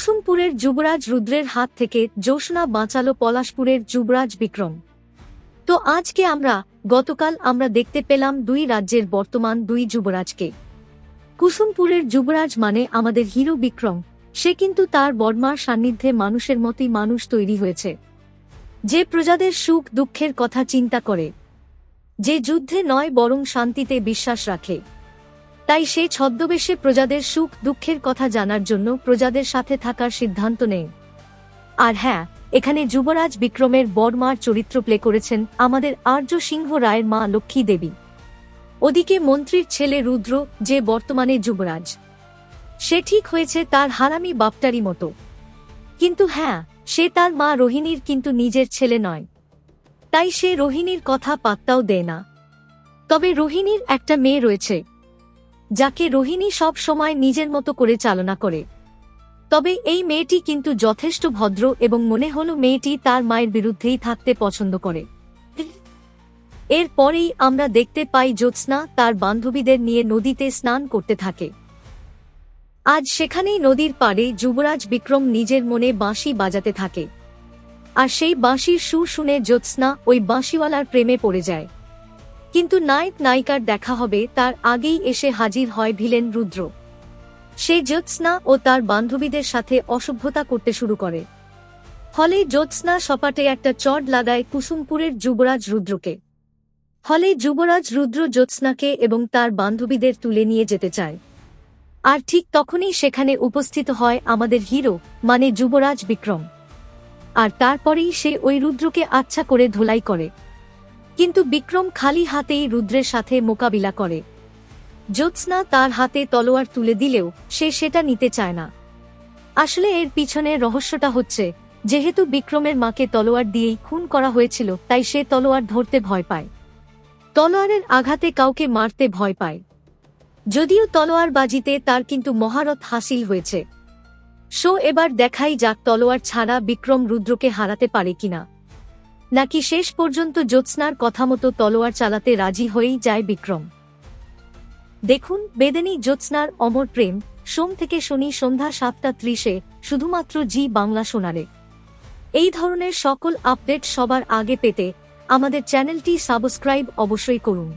কুসুমপুরের যুবরাজ রুদ্রের হাত থেকে জোসনা বাঁচালো পলাশপুরের যুবরাজ বিক্রম। তো আজকে আমরা, গতকাল আমরা দেখতে পেলাম দুই রাজ্যের বর্তমান দুই যুবরাজকে। কুসুমপুরের যুবরাজ মানে আমাদের হিরো বিক্রম। সে কিন্তু তার বর্মার সান্নিধ্যে মানুষের মতোই মানুষ তৈরি হয়েছে। যে প্রজাদের সুখ দুঃখের কথা চিন্তা করে। যে যুদ্ধে নয় বরং শান্তিতে বিশ্বাস রাখে। তাই সে ছদ্মবেশে প্রজাদের সুখ দুঃখের কথা জানার জন্য প্রজাদের সাথে থাকার সিদ্ধান্ত নেয় আর হ্যাঁ এখানে যুবরাজ বিক্রমের বড়মার চরিত্র প্লে করেছেন আমাদের আর্য সিংহ রায়ের মা লক্ষ্মী দেবী। ওদিকে মন্ত্রীর ছেলে রুদ্র, যে বর্তমানে যুবরাজ। সে ঠিক হয়েছে তার হারামি বাপটারি মতো। কিন্তু হ্যাঁ সে তার মা রোহিণীর কিন্তু নিজের ছেলে নয়। তাই সে রোহিণীর কথা পাত্তাও দেয় না। তবে রোহিণীর একটা মেয়ে রয়েছে যাকে রোহিণী সব সময় নিজের মতো করে চালনা করে। তবে এই মেয়েটি কিন্তু যথেষ্ট ভদ্র এবং মনে হল মেয়েটি তার মায়ের বিরুদ্ধেই থাকতে পছন্দ করে। এরপরেই আমরা দেখতে পাই জ্যোৎস্না তার বান্ধবীদের নিয়ে নদীতে স্নান করতে থাকে। আজ সেখানেই নদীর পাড়ে যুবরাজ বিক্রম নিজের মনে বাঁশি বাজাতে থাকে। আর সেই বাঁশির সুর শুনে জ্যোৎস্না ওই বাঁশিওয়ালার প্রেমে পড়ে যায়। কিন্তু নায়ক নায়িকার দেখা হবে তার আগেই এসে হাজির হয় ভিলেন রুদ্র। সে জ্যোৎস্না ও তার বান্ধবীদের সাথে অসভ্যতা করতে শুরু করে। ফলে জ্যোৎস্না সপাটে একটা চড় লাগায় কুসুমপুরের যুবরাজ রুদ্রকে। ফলে যুবরাজ রুদ্র জ্যোৎস্নাকে এবং তার বান্ধবীদের তুলে নিয়ে যেতে চায়। আর ঠিক তখনই সেখানে উপস্থিত হয় আমাদের হিরো মানে যুবরাজ বিক্রম। আর তারপরেই সে ওই রুদ্রকে আচ্ছা করে ধোলাই করে। কিন্তু বিক্রম খালি হাতেই রুদ্রের সাথে মোকাবিলা করে। জ্যোৎস্না তার হাতে তলোয়ার তুলে দিলেও সে সেটা নিতে চায় না। আসলে এর পিছনে রহস্যটা হচ্ছে, যেহেতু বিক্রমের মাকে তলোয়ার দিয়েই খুন করা হয়েছিল, তাই সে তলোয়ার ধরতে ভয় পায়। তলোয়ারের আঘাতে কাউকে মারতে ভয় পায়। যদিও তলোয়ার বাজিতে তার কিন্তু মহারথ হাসিল হয়েছে। শো এবার দেখাই যাক তলোয়ার ছাড়া বিক্রম রুদ্রকে হারাতে পারে কিনা। নাকি শেষ পর্যন্ত জ্যোৎস্নার কথা মতো তলোয়ার চালাতে রাজি হয়েই যায় বিক্রম। দেখুন, বেদেনী জ্যোৎস্নার অমর প্রেম, সোম থেকে শনি সন্ধ্যা সাতটা ত্রিশে, শুধুমাত্র জি বাংলা শোনালে এই ধরনের সকল আপডেট সবার আগে পেতে আমাদের চ্যানেলটি সাবস্ক্রাইব অবশ্যই করুন।